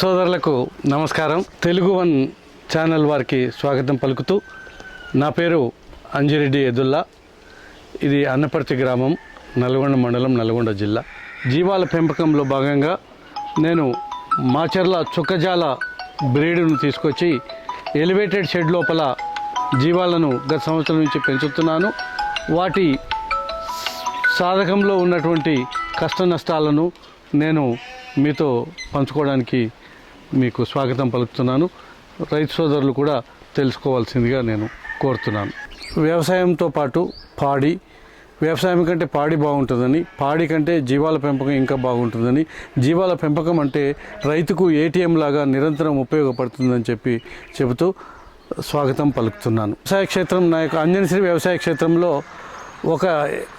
సోదరులకు నమస్కారం. Telugu one channel వారికి స్వాగతం పలుకుతూ నా పేరు అంజిరెడ్డి ఎదుల్లా. ఇది అన్నపర్తి గ్రామం నల్గొండ మండలం నల్గొండ జిల్లా. జీవాల పెంపకంలో భాగంగా నేను మాచర్ల చుక్కజాల బ్రీడును తీసుకొచ్చి ఎలివేటెడ్ షెడ్ లోపల జీవాలను గత సంవత్సరం నుంచి పెంచుతున్నాను. వాటి సాధకంలో ఉన్నటువంటి కష్ట నష్టాలను నేను మీతో పంచుకోవడానికి మీకు స్వాగతం పలుకుతున్నాను. రైతు సోదరులు కూడా తెలుసుకోవాల్సిందిగా నేను కోరుతున్నాను. వ్యవసాయంతో పాటు పాడి వ్యవసాయం కంటే పాడి బాగుంటుందని పాడి కంటే జీవాల పెంపకం ఇంకా బాగుంటుందని జీవాల పెంపకం అంటే రైతుకు ఏటీఎం లాగా నిరంతరం ఉపయోగపడుతుందని చెప్పి చెబుతూ స్వాగతం పలుకుతున్నాను. వ్యవసాయ క్షేత్రం నా యొక్క అంజనశ్రీ వ్యవసాయ క్షేత్రంలో ఒక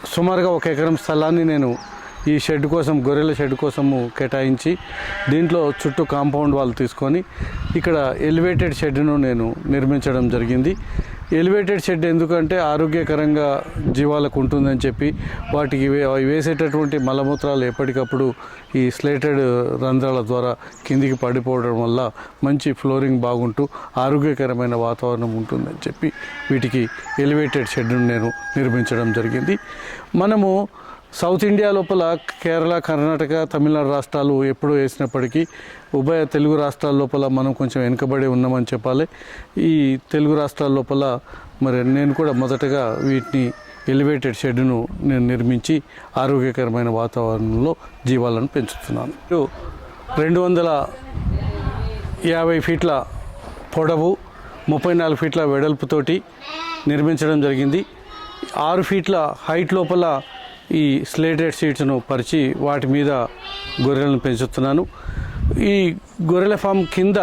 సుమారుగా ఒక ఎకరం స్థలాన్ని నేను ఈ షెడ్ కోసం గొర్రెల షెడ్ కోసము కేటాయించి దీంట్లో చుట్టూ కాంపౌండ్ వాళ్ళు తీసుకొని ఇక్కడ ఎలివేటెడ్ షెడ్ను నేను నిర్మించడం జరిగింది. ఎలివేటెడ్ షెడ్ ఎందుకంటే ఆరోగ్యకరంగా జీవాలకు ఉంటుందని చెప్పి వాటికి అవి వేసేటటువంటి మలమూత్రాలు ఎప్పటికప్పుడు ఈ స్లేటెడ్ రంధ్రాల ద్వారా కిందికి పడిపోవడం వల్ల మంచి ఫ్లోరింగ్ బాగుంటూ ఆరోగ్యకరమైన వాతావరణం ఉంటుందని చెప్పి వీటికి ఎలివేటెడ్ షెడ్ను నేను నిర్మించడం జరిగింది. మనము సౌత్ ఇండియా లోపల కేరళ కర్ణాటక తమిళనాడు రాష్ట్రాలు ఎప్పుడూ వేసినప్పటికీ ఉభయ తెలుగు రాష్ట్రాల లోపల మనం కొంచెం వెనుకబడి ఉన్నామని చెప్పాలి. ఈ తెలుగు రాష్ట్రాల లోపల మరి నేను కూడా మొదటగా వీటిని ఎలివేటెడ్ షెడ్ను నేను నిర్మించి ఆరోగ్యకరమైన వాతావరణంలో జీవాలను పెంచుతున్నాను. రెండు వందల యాభై ఫీట్ల పొడవు ముప్పై నాలుగు ఫీట్ల వెడల్పుతోటి నిర్మించడం జరిగింది. ఆరు ఫీట్ల హైట్ లోపల ఈ స్లేటెడ్ సీడ్స్ను పరిచి వాటి మీద గొర్రెలను పెంచుతున్నాను. ఈ గొర్రెల ఫామ్ కింద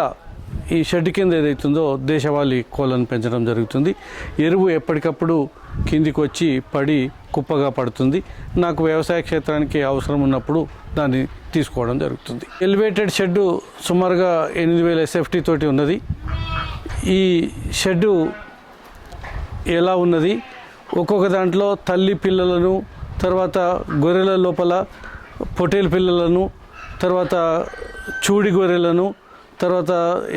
ఈ షెడ్ కింద ఏదైతుందో దేశవాళీ కోళ్ళను పెంచడం జరుగుతుంది. ఎరువు ఎప్పటికప్పుడు కిందికి వచ్చి పడి కుప్పగా పడుతుంది. నాకు వ్యవసాయ క్షేత్రానికి అవసరం ఉన్నప్పుడు దాన్ని తీసుకోవడం జరుగుతుంది. ఎలివేటెడ్ షెడ్ సుమారుగా ఎనిమిది వేల ఎస్ఎఫ్టీ తోటి ఉన్నది. ఈ షెడ్డు ఎలా ఉన్నది? ఒక్కొక్క దాంట్లో తల్లి పిల్లలను తర్వాత గొర్రెల లోపల పొటేల్ పిల్లలను తర్వాత చూడి గొర్రెలను తర్వాత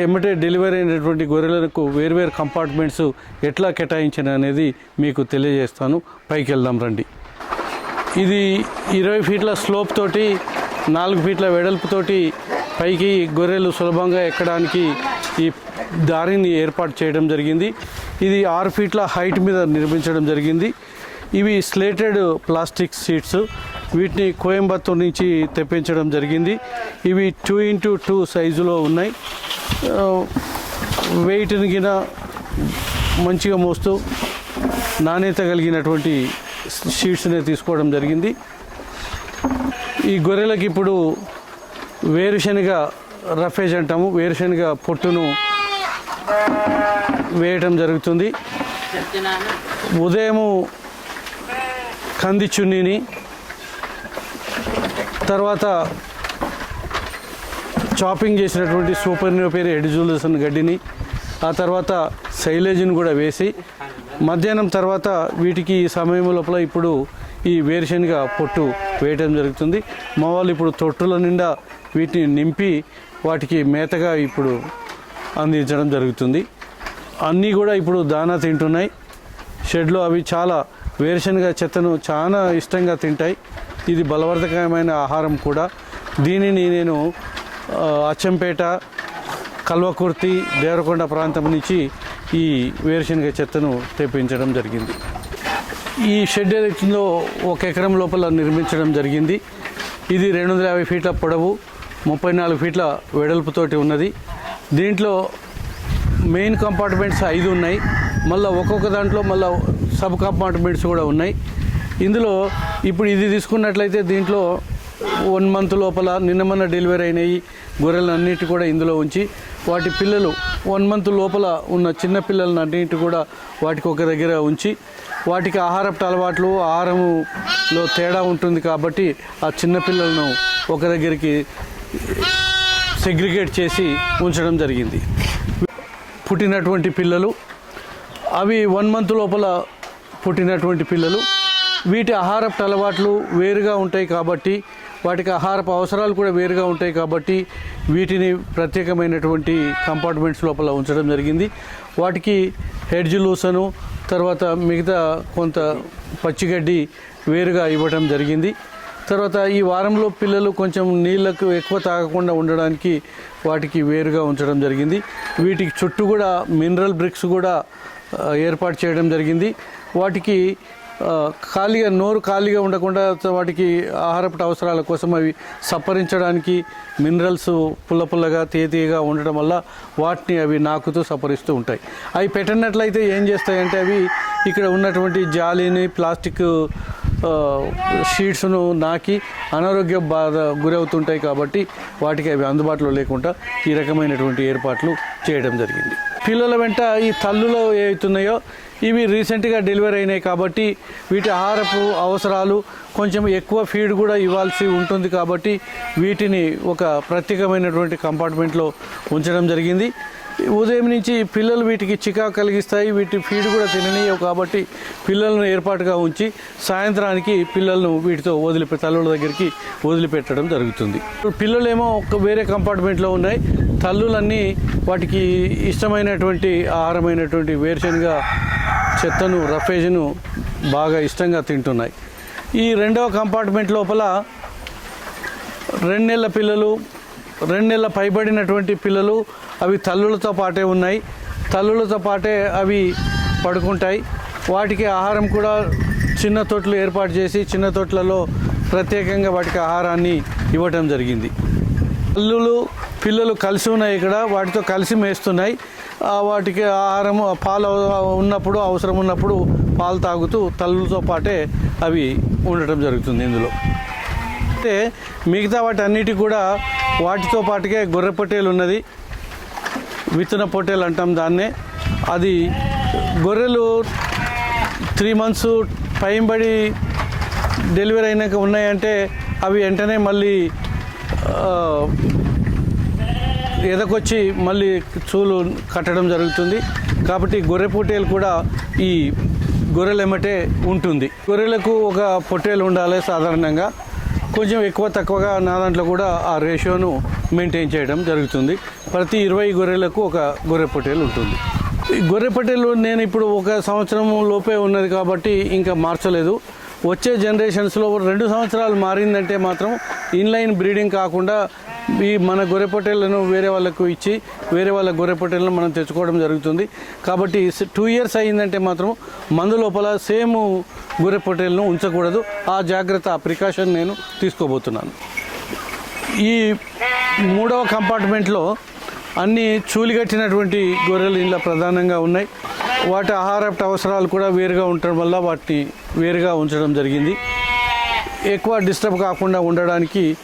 ఎమ్మటే డెలివరీ అయినటువంటి గొర్రెలకు వేరువేరు కంపార్ట్మెంట్స్ ఎట్లా కేటాయించిన అనేది మీకు తెలియజేస్తాను. పైకి వెళ్దాం రండి. ఇది ఇరవై ఫీట్ల స్లోప్ తోటి నాలుగు ఫీట్ల వెడల్పుతోటి పైకి గొర్రెలు సులభంగా ఎక్కడానికి ఈ దారిని ఏర్పాటు చేయడం జరిగింది. ఇది ఆరు ఫీట్ల హైట్ మీద నిర్మించడం జరిగింది. ఇవి స్లేటెడ్ ప్లాస్టిక్ సీట్స్ వీటిని కోయంబత్తూర్ నుంచి తెప్పించడం జరిగింది. ఇవి టూ ఇంటూ టూ సైజులో ఉన్నాయి. వెయిట్ని గిన మంచిగా మోస్తూ నాణ్యత కలిగినటువంటి షీట్స్ని తీసుకోవడం జరిగింది. ఈ గొర్రెలకు ఇప్పుడు వేరుశనగ రఫేజ్ అంటాము. వేరుశనగ పొట్టును వేయటం జరుగుతుంది. ఉదయము కంది చున్నీని తర్వాత చాపింగ్ చేసినటువంటి సూపర్ పేరు ఎడిజులసన్ గడ్డిని ఆ తర్వాత సైలేజ్ని కూడా వేసి మధ్యాహ్నం తర్వాత వీటికి ఈ సమయం లోపల ఇప్పుడు ఈ వేరుశనగ పొట్టు వేయటం జరుగుతుంది. మా వాళ్ళు ఇప్పుడు తొట్టుల నిండా వీటిని నింపి వాటికి మేతగా ఇప్పుడు అందించడం జరుగుతుంది. అన్నీ కూడా ఇప్పుడు దానా తింటున్నాయి. షెడ్లో అవి చాలా వేరుశనగ చెత్తను చాలా ఇష్టంగా తింటాయి. ఇది బలవర్ధకమైన ఆహారం కూడా. దీనిని నేను అచ్చంపేట కల్వకుర్తి దేవరకొండ ప్రాంతం నుంచి ఈ వేరుశనగ చెత్తను తెప్పించడం జరిగింది. ఈ షెడ్ ఏదైతుందో ఒక ఎకరం లోపల నిర్మించడం జరిగింది. ఇది రెండు వందల యాభై ఫీట్ల పొడవు ముప్పై నాలుగు ఫీట్ల వెడల్పుతోటి ఉన్నది. దీంట్లో మెయిన్ కంపార్ట్మెంట్స్ ఐదు ఉన్నాయి. మళ్ళీ ఒక్కొక్క దాంట్లో మళ్ళీ సబ్ కంపార్ట్మెంట్స్ కూడా ఉన్నాయి. ఇందులో ఇప్పుడు ఇది తీసుకున్నట్లయితే దీంట్లో వన్ మంత్ లోపల నిన్న మొన్న డెలివరీ అయినాయి. గొర్రెలన్నిటి కూడా ఇందులో ఉంచి వాటి పిల్లలు వన్ మంత్ లోపల ఉన్న చిన్న పిల్లలను అన్నిటి కూడా వాటికి ఒక దగ్గర ఉంచి వాటికి ఆహారపు అలవాట్లు ఆహారములో తేడా ఉంటుంది కాబట్టి ఆ చిన్న పిల్లలను ఒక దగ్గరికి సెగ్రిగేట్ చేసి ఉంచడం జరిగింది. పుట్టినటువంటి పిల్లలు అవి వన్ మంత్ లోపల పుట్టినటువంటి పిల్లలు. వీటి ఆహారపు అలవాట్లు వేరుగా ఉంటాయి కాబట్టి వాటికి ఆహారపు అవసరాలు కూడా వేరుగా ఉంటాయి కాబట్టి వీటిని ప్రత్యేకమైనటువంటి కంపార్ట్మెంట్స్ లోపల ఉంచడం జరిగింది. వాటికి హెడ్జ్ లూసను తర్వాత మిగతా కొంత పచ్చిగడ్డి వేరుగా ఇవ్వడం జరిగింది. తర్వాత ఈ వారంలో పిల్లలు కొంచెం నీళ్ళకు ఎక్కువ తాగకుండా ఉండడానికి వాటికి వేరుగా ఉంచడం జరిగింది. వీటికి చుట్టూ కూడా మినరల్ బ్రిక్స్ కూడా ఏర్పాటు చేయడం జరిగింది. వాటికి ఖాళీగా నోరు ఖాళీగా ఉండకుండా వాటికి ఆహారపు అవసరాల కోసం అవి సప్పరించడానికి మినరల్స్ పుల్ల పుల్లగా తేతీగా ఉండడం వల్ల వాటిని అవి నాకుతూ సప్పరిస్తూ ఉంటాయి. అవి పెట్టినట్లయితే ఏం చేస్తాయంటే అవి ఇక్కడ ఉన్నటువంటి జాలీని ప్లాస్టిక్ షీట్స్ను నాకి అనారోగ్య బాధ గురవుతుంటాయి కాబట్టి వాటికి అవి అందుబాటులో లేకుండా ఈ రకమైనటువంటి ఏర్పాట్లు చేయడం జరిగింది. పిల్లల వెంట ఈ తల్లులో ఏవైతున్నాయో ఇవి రీసెంట్గా డెలివరీ అయినాయి కాబట్టి వీటి ఆహారపు అవసరాలు కొంచెం ఎక్కువ ఫీడ్ కూడా ఇవ్వాల్సి ఉంటుంది కాబట్టి వీటిని ఒక ప్రత్యేకమైనటువంటి కంపార్ట్మెంట్లో ఉంచడం జరిగింది. ఉదయం నుంచి పిల్లలు వీటికి చికా కలిగిస్తాయి వీటి ఫీడ్ కూడా తిననీయవు కాబట్టి పిల్లలను ఏర్పాటుగా ఉంచి సాయంత్రానికి పిల్లలను వీటితో వదిలిపె తల్లుల దగ్గరికి వదిలిపెట్టడం జరుగుతుంది. పిల్లలేమో ఒక వేరే కంపార్ట్మెంట్లో ఉన్నాయి. తల్లులన్నీ వాటికి ఇష్టమైనటువంటి ఆహారమైనటువంటి వేరుశనగ చెత్తను రఫేజ్ను బాగా ఇష్టంగా తింటున్నాయి. ఈ రెండవ కంపార్ట్మెంట్ లోపల రెండు నెలల పిల్లలు రెండు నెలల పైబడినటువంటి పిల్లలు అవి తల్లులతో పాటే ఉన్నాయి. తల్లులతో పాటే అవి పడుకుంటాయి. వాటికి ఆహారం కూడా చిన్న తొట్లు ఏర్పాటు చేసి చిన్న తొట్లలో ప్రత్యేకంగా వాటికి ఆహారాన్ని ఇవ్వటం జరిగింది. తల్లులు పిల్లలు కలిసి ఉన్నాయి ఇక్కడ. వాటితో కలిసి మేస్తున్నాయి. వాటికి ఆహారం పాలు ఉన్నప్పుడు అవసరం ఉన్నప్పుడు పాలు తాగుతూ తల్లులతో పాటే అవి ఉండటం జరుగుతుంది ఇందులో. అయితే మిగతా వాటి అన్నిటి కూడా వాటితో పాటుగా గొర్రె పొట్టేలు ఉన్నది. విత్తన పొట్టేలు అంటాం దాన్నే. అది గొర్రెలు త్రీ మంత్స్ పైబడి డెలివరీ అయినాక ఉన్నాయంటే అవి వెంటనే మళ్ళీ ఎదకొచ్చి మళ్ళీ చూలు కట్టడం జరుగుతుంది. కాబట్టి గొర్రె పొట్టేలు కూడా ఈ గొర్రెలు ఎమ్మటే ఉంటుంది. గొర్రెలకు ఒక పొట్టేలు ఉండాలి సాధారణంగా. కొంచెం ఎక్కువ తక్కువగా నా దాంట్లో కూడా ఆ రేషియోను మెయింటైన్ చేయడం జరుగుతుంది. ప్రతి ఇరవై గొర్రెలకు ఒక గొర్రె పొట్టేలు ఉంటుంది. ఈ గొర్రె పొట్టేలు నేను ఇప్పుడు ఒక సంవత్సరం లోపే ఉన్నది కాబట్టి ఇంకా మార్చలేదు. వచ్చే జనరేషన్స్లో రెండు సంవత్సరాలు మారిందంటే మాత్రం ఇన్లైన్ బ్రీడింగ్ కాకుండా ఈ మన గొర్రె పొట్టేళ్ళను వేరే వాళ్ళకు ఇచ్చి వేరే వాళ్ళ గొర్రె పొట్టేళ్ళను మనం తెచ్చుకోవడం జరుగుతుంది. కాబట్టి టూ ఇయర్స్ అయిందంటే మాత్రం మందు లోపల సేమ్ గొర్రె పొట్టేలను ఉంచకూడదు. ఆ జాగ్రత్త ఆ ప్రికాషన్ నేను తీసుకోబోతున్నాను. ఈ మూడవ కంపార్ట్మెంట్లో అన్ని చూలిగట్టినటువంటి గొర్రెలు ఇంట్లో ప్రధానంగా ఉన్నాయి. వాటి ఆహారపు అవసరాలు కూడా వేరుగా ఉండటం వల్ల వాటిని వేరుగా ఉంచడం జరిగింది. ఎక్కువ డిస్టర్బ్ కాకుండా ఉండడానికి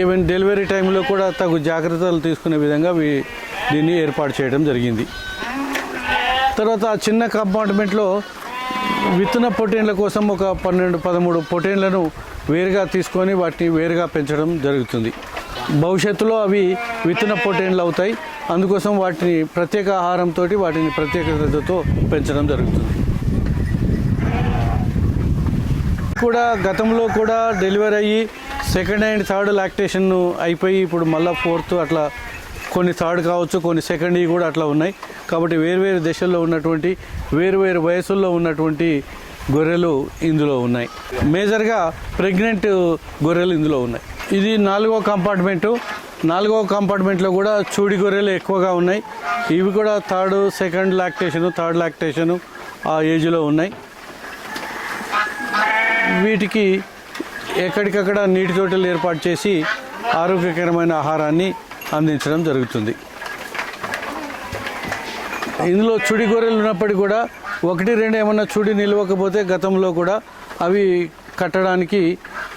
ఈవెన్ డెలివరీ టైంలో కూడా తగు జాగ్రత్తలు తీసుకునే విధంగా దీన్ని ఏర్పాటు చేయడం జరిగింది. తర్వాత ఆ చిన్న కంపార్ట్మెంట్లో విత్తన పొటేన్ల కోసం ఒక పన్నెండు పదమూడు పొటేన్లను వేరుగా తీసుకొని వాటిని వేరుగా పెంచడం జరుగుతుంది. భవిష్యత్తులో అవి విత్తన పొటేన్లు అవుతాయి. అందుకోసం వాటిని ప్రత్యేక ఆహారంతో వాటిని ప్రత్యేకతతో పెంచడం జరుగుతుంది. కూడా గతంలో కూడా డెలివరీ అయ్యి సెకండ్ అండ్ థర్డ్ లాక్టేషన్ అయిపోయి ఇప్పుడు మళ్ళీ ఫోర్త్ అట్లా కొన్ని థర్డ్ కావచ్చు కొన్ని సెకండ్ కూడా అట్లా ఉన్నాయి. కాబట్టి వేరు వేరు దశల్లో ఉన్నటువంటి వేరు వేరు వయసుల్లో ఉన్నటువంటి గొర్రెలు ఇందులో ఉన్నాయి. మేజర్గా ప్రెగ్నెంట్ గొర్రెలు ఇందులో ఉన్నాయి. ఇది నాలుగో కంపార్ట్మెంటు నాలుగో కంపార్ట్మెంట్లో కూడా చూడి గొర్రెలు ఎక్కువగా ఉన్నాయి. ఇవి కూడా third second lactation third lactation ఆ ఏజ్లో ఉన్నాయి. వీటికి ఎక్కడికక్కడ నీటి తోటలు ఏర్పాటు చేసి ఆరోగ్యకరమైన ఆహారాన్ని అందించడం జరుగుతుంది. ఇందులో చుడి గొర్రెలు ఉన్నప్పటికీ కూడా ఒకటి రెండు ఏమన్నా చుడి నిలవకపోతే గతంలో కూడా అవి కట్టడానికి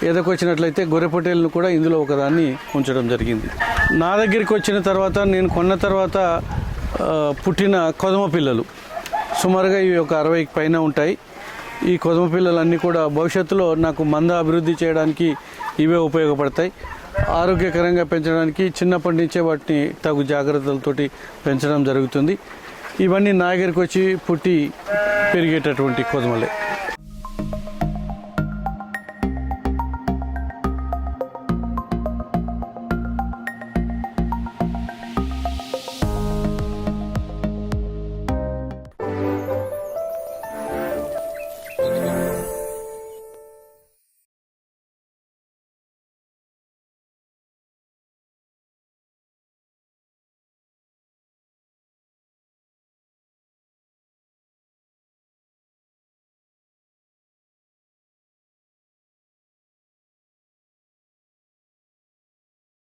ఎదకొచ్చినట్లయితే గొర్రె పొట్టేలను కూడా ఇందులో ఒకదాన్ని ఉంచడం జరిగింది. నా దగ్గరికి వచ్చిన తర్వాత నేను కొన్న తర్వాత పుట్టిన కొదమ పిల్లలు. సుమారుగా ఇవి ఒక అరవైకి పైన ఉంటాయి. ఈ కొదమ పిల్లలన్నీ కూడా భవిష్యత్తులో నాకు మంద అభివృద్ధి చేయడానికి ఇవే ఉపయోగపడతాయి. ఆరోగ్యకరంగా పెంచడానికి చిన్నప్పటి నుంచే వాటిని తగు జాగ్రత్తలతోటి పెంచడం జరుగుతుంది. ఇవన్నీ నా వచ్చి పుట్టి పెరిగేటటువంటి కొదమలే.